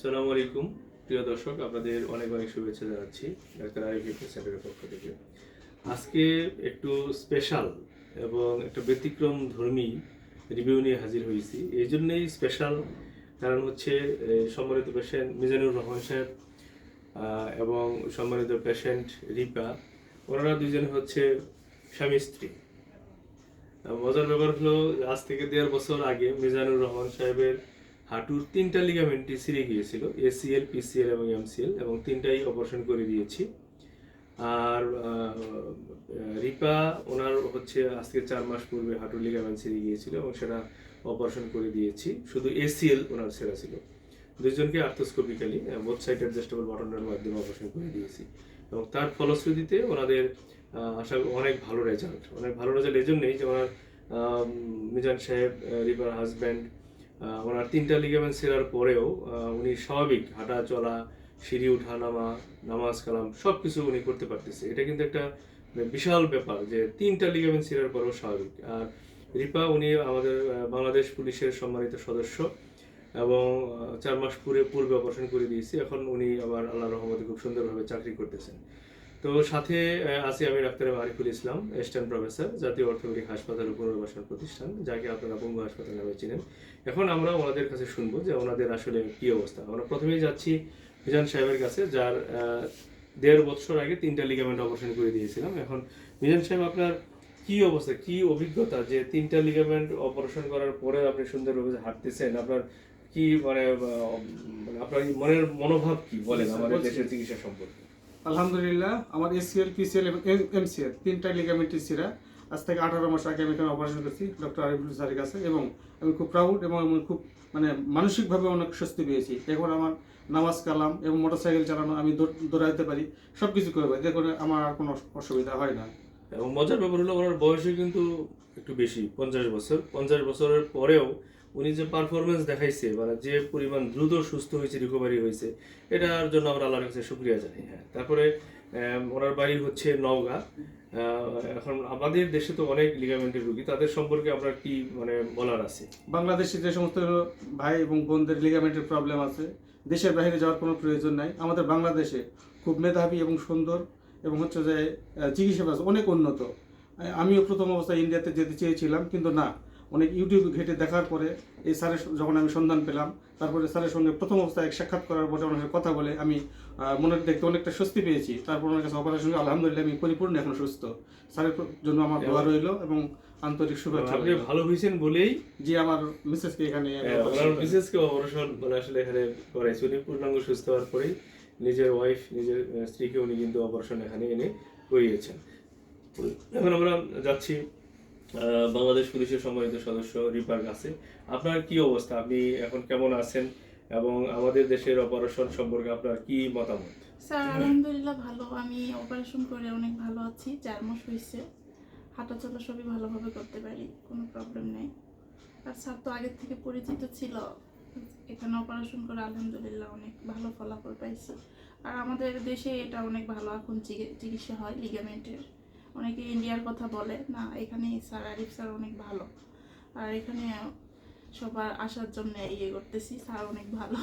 সালাম আলাইকুম। প্রিয় দর্শক, আপনাদের অনেক অনেক শুভেচ্ছা জানাচ্ছি ডাক্তার আরিফ সেন্টারের পক্ষ থেকে। আজকে একটু স্পেশাল এবং একটা ব্যতিক্রম ধর্মী রিভিউ নিয়ে হাজির হয়েছি। এই জন্যই স্পেশাল কারণ হচ্ছে সম্মানিত পেশেন্ট মিজানুর রহমান সাহেব এবং সম্মানিত পেশেন্ট রিপা। ওনারা দুজন হচ্ছে স্বামী স্ত্রী। মজার ব্যাপার হলো, আজ থেকে দেড় বছর আগে মিজানুর রহমান সাহেবের হাঁটুর তিনটা লিগামেন্টই ছিঁড়ে গিয়েছিল এসিএল পিসিএল এবং এমসিএল এবং তিনটাই অপারেশন করে দিয়েছি। আর রিপা, ওনার হচ্ছে আজকে চার মাস পূর্বে হাঁটুর লিগামেন্ট ছিঁড়ে গিয়েছিল এবং সেটা অপারেশন করে দিয়েছি। শুধু এসিএল ওনার ছেঁড়া ছিল। দুজনকে আর্থোস্কোপিক্যালি বোথ সাইড অ্যাডজাস্টেবল বাটনের মাধ্যমে অপারেশন করে দিয়েছি। এবং তার ফলশ্রুতিতে ওনাদের আশা অনেক ভালো রেজাল্ট অনেক ভালো রেজাল্ট এই জন্যই যে ওনার মিজান সাহেব রিপার হাজব্যান্ড ওনার তিনটা লিগামেন্ট ছেঁড়ার পরেও উনি স্বাভাবিক হাঁটা চলা, সিঁড়ি উঠা নামা, নামাজ, কালাম সব কিছু উনি করতে পারতেছে। এটা কিন্তু একটা মানে বিশাল ব্যাপার যে তিনটা লিগামেন্ট ছেঁড়ার পরেও স্বাভাবিক। আর রিপা, উনি আমাদের বাংলাদেশ পুলিশের সম্মানিত সদস্য এবং চার মাস পূর্বে পূর্বে অপারেশন করে দিয়েছি। এখন উনি আবার আল্লাহ রহমতে খুব সুন্দরভাবে চাকরি করতেছেন। তো সাথে আছি আমি doctor Ariful Islam assistant professor জাতীয় অর্থনৈতিক হাসপাতাল ও পুনর্বাসন প্রতিষ্ঠান যাকে আপনারা পঙ্গু হাসপাতাল নামে চিনেন। এখন আমরা ওনাদের কাছে শুনব যে ওনাদের আসলে কি অবস্থা। আমরা প্রথমেই যাচ্ছি মিজান সাহেবের কাছে যার দেড় বছর আগে তিনটা লিগামেন্ট অপারেশন করে দিয়েছিলাম। এখন মিজান সাহেব আপনার কি অবস্থা? কি অভিজ্ঞতা যে তিনটা লিগামেন্ট অপারেশন করার পরে আপনি সুন্দরভাবে হাঁটতেছেন? আপনার কি মানে মানে আপনার মনের মনোভাব কি বলেন আমাদের দেশের চিকিৎসা সম্পর্কে? আলহামদুলিল্লাহ, আমার এসিএল পিসিএল এবং এমসিএল তিনটা লিগামেন্টের সিরা আজ থেকে আঠারো মাস আগে আমি এখানে অপারেশন করছি ডক্টর আরিফুল স্যারের কাছে। এবং আমি খুব প্রাউড এবং আমি খুব মানে মানসিকভাবে অনেক স্বস্তি পেয়েছি। এখন আমার নামাজ কালাম এবং মোটরসাইকেল চালানো আমি দৌড়- দৌড়াইতে পারি সব কিছু করে পারি দেখুন আমার কোনো অসুবিধা হয় না। এবং মজার ব্যাপার হলো, ওনার বয়সে কিন্তু একটু বেশি, পঞ্চাশ বছর। পঞ্চাশ বছরের পরেও উনি যে পারফরমেন্স দেখাইছে মানে যে পরিমাণ দ্রুত সুস্থ হয়েছে রিকভারি হয়েছে, এটার জন্য আমরা আল্লাহর কাছে শুক্রিয়া জানাই। হ্যাঁ তারপরে ওনার বাড়ি হচ্ছে নওগাঁ। এখন আমাদের দেশে তো অনেক লিগামেন্টের রুগী, তাদের সম্পর্কে আপনার কি মানে বলার আছে? বাংলাদেশে যে সমস্ত ভাই এবং বোনদের লিগামেন্টের প্রবলেম আছে, দেশের বাইরে যাওয়ার কোনো প্রয়োজন নাই। আমাদের বাংলাদেশে খুব মেধাবী এবং সুন্দর এবং হচ্ছে যে চিকিৎসা অনেক উন্নত। আমিও প্রথম অবস্থায় ইন্ডিয়াতে যেতে চেয়েছিলাম কিন্তু না। অনেক ইউটিউব ঘেটে দেখার পরে এই স্যারের যখন আমি সন্ধান পেলাম তারপরে স্যারের সঙ্গে প্রথম অবস্থায় এক সাক্ষাৎ করার পরে ওনার কথা বলে আমি মনের দেখতে অনেকটা স্বস্তি পেয়েছি। তারপর ওনার কাছে অপারেশন আলহামদুলিল্লাহ আমি পরিপূর্ণ এখন সুস্থ। স্যারের জন্য আমার দোয়া রইল এবং আন্তরিক শুভেচ্ছা আপনি ভালো হয়েছেন বলেই যে আমার মিসেসকে এখানে হ্যাঁ, করি। মিসেসকে অপারেশন মানে আসলে এখানে করাইছে উনি পূর্ণাঙ্গ সুস্থ হওয়ার পরেই নিজের ওয়াইফ নিজের স্ত্রীকে উনি কিন্তু অপারেশন এখানে এনে করিয়েছেন। এখন আমরা যাচ্ছি বাংলাদেশ পুলিশের সম্মানিত সদস্য রিপার কাছে। আপনার কি অবস্থা? আপনি এখন কেমন আছেন? এবং আমাদের দেশের অপারেশন সম্পর্কে আপনার কি মতামত? স্যার, আলহামদুলিল্লাহ ভালো। আমি অপারেশন করে অনেক ভালো আছি। চার মাস হয়েছে। হাঁটা চলা সবই ভালোভাবে করতে পারি, কোনো প্রবলেম নেই। আর স্যার তো আগের থেকে পরিচিত ছিল। এখানে অপারেশন করে আলহামদুলিল্লাহ অনেক ভালো ফলাফল পাইছি। আর আমাদের দেশে এটা অনেক ভালো। এখন চিকি- চিকিৎসা হয় লিগামেন্টের। অনেকে ইন্ডিয়ার কথা বলে না এখানে স্যার আরিফ স্যার অনেক ভালো। আর এখানে সবার আসার জন্য ইয়ে করতেছি স্যার অনেক ভালো।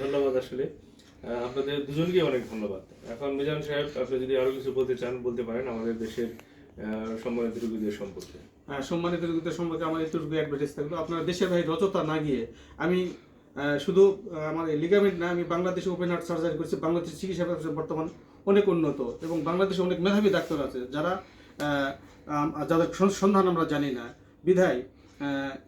ধন্যবাদ আসলে। আপনাদের দুজনকে অনেক ধন্যবাদ। এখন মিজান সাহেব আপনি যদি আরও কিছু বলতে চান বলতে পারেন আমাদের দেশের সম্মানিত রোগীদের সম্পর্কে। হ্যাঁ, সম্মানিত রোগীদের সম্পর্কে আমার একটু অ্যাডভার্টাইজ থাকল। আপনারা দেশের ভাই রচতা না গিয়ে আমি শুধু আমার লিগামেন্ট না, আমি বাংলাদেশে ওপেন হার্ট সার্জারি করছি, বাংলাদেশের চিকিৎসা ব্যবস্থা বর্তমান অনেক উন্নত এবং বাংলাদেশে অনেক মেধাবী ডাক্তার আছে যারা যাদের সন্ধান আমরা জানি না। বিধায়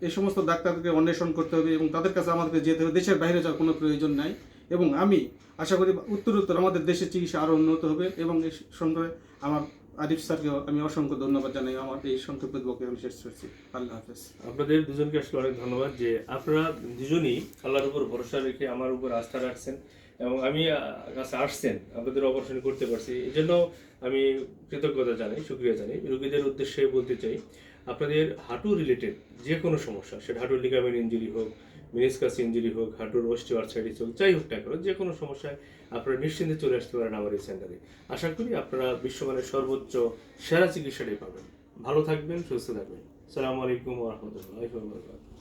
এই সমস্ত ডাক্তারকে অন্বেষণ করতে হবে এবং তাদের কাছে আমাদেরকে যেতে হবে। দেশের বাইরে যাওয়ার কোনো প্রয়োজন নাই এবং আমি আশা করি উত্তর উত্তর আমাদের দেশের চিকিৎসা আরও উন্নত হবে এবং এই সঙ্গে আমার আরিফ স্যারকেও আমি অসংখ্য ধন্যবাদ জানাই, আমার এই সংক্ষিপ্ত বক্তব্য আমি শেষ করছি। আল্লাহ হাফেজ। আপনাদের দুজনকে আসলে অনেক ধন্যবাদ যে আপনারা দুজনই আল্লাহর উপর ভরসা রেখে আমার উপর আস্থা রাখছেন এবং আমি কাছে আসছেন, আপনাদের অপারেশন করতে পারছি। এই জন্য আমি কৃতজ্ঞতা জানাই সুক্রিয়া জানাই। রোগীদের উদ্দেশ্যে বলতে চাই, আপনাদের হাঁটু রিলেটেড যে কোনো সমস্যা সেটা হাঁটুর লিগামেন্ট ইঞ্জুরি হোক মিনিসকাস ইঞ্জুরি হোক, হাঁটুর অস্টিওআর্থাইটিস হোক যাই হোক না কেন, যে কোনো সমস্যায় আপনারা নিশ্চিন্তে চলে আসতে পারেন আমার এই সেন্টারে। আশা করি আপনারা বিশ্বমানের সর্বোচ্চ সেরা চিকিৎসাটাই পাবেন। ভালো থাকবেন, সুস্থ থাকবেন। সালামু আলাইকুম রহমতুল্লাহ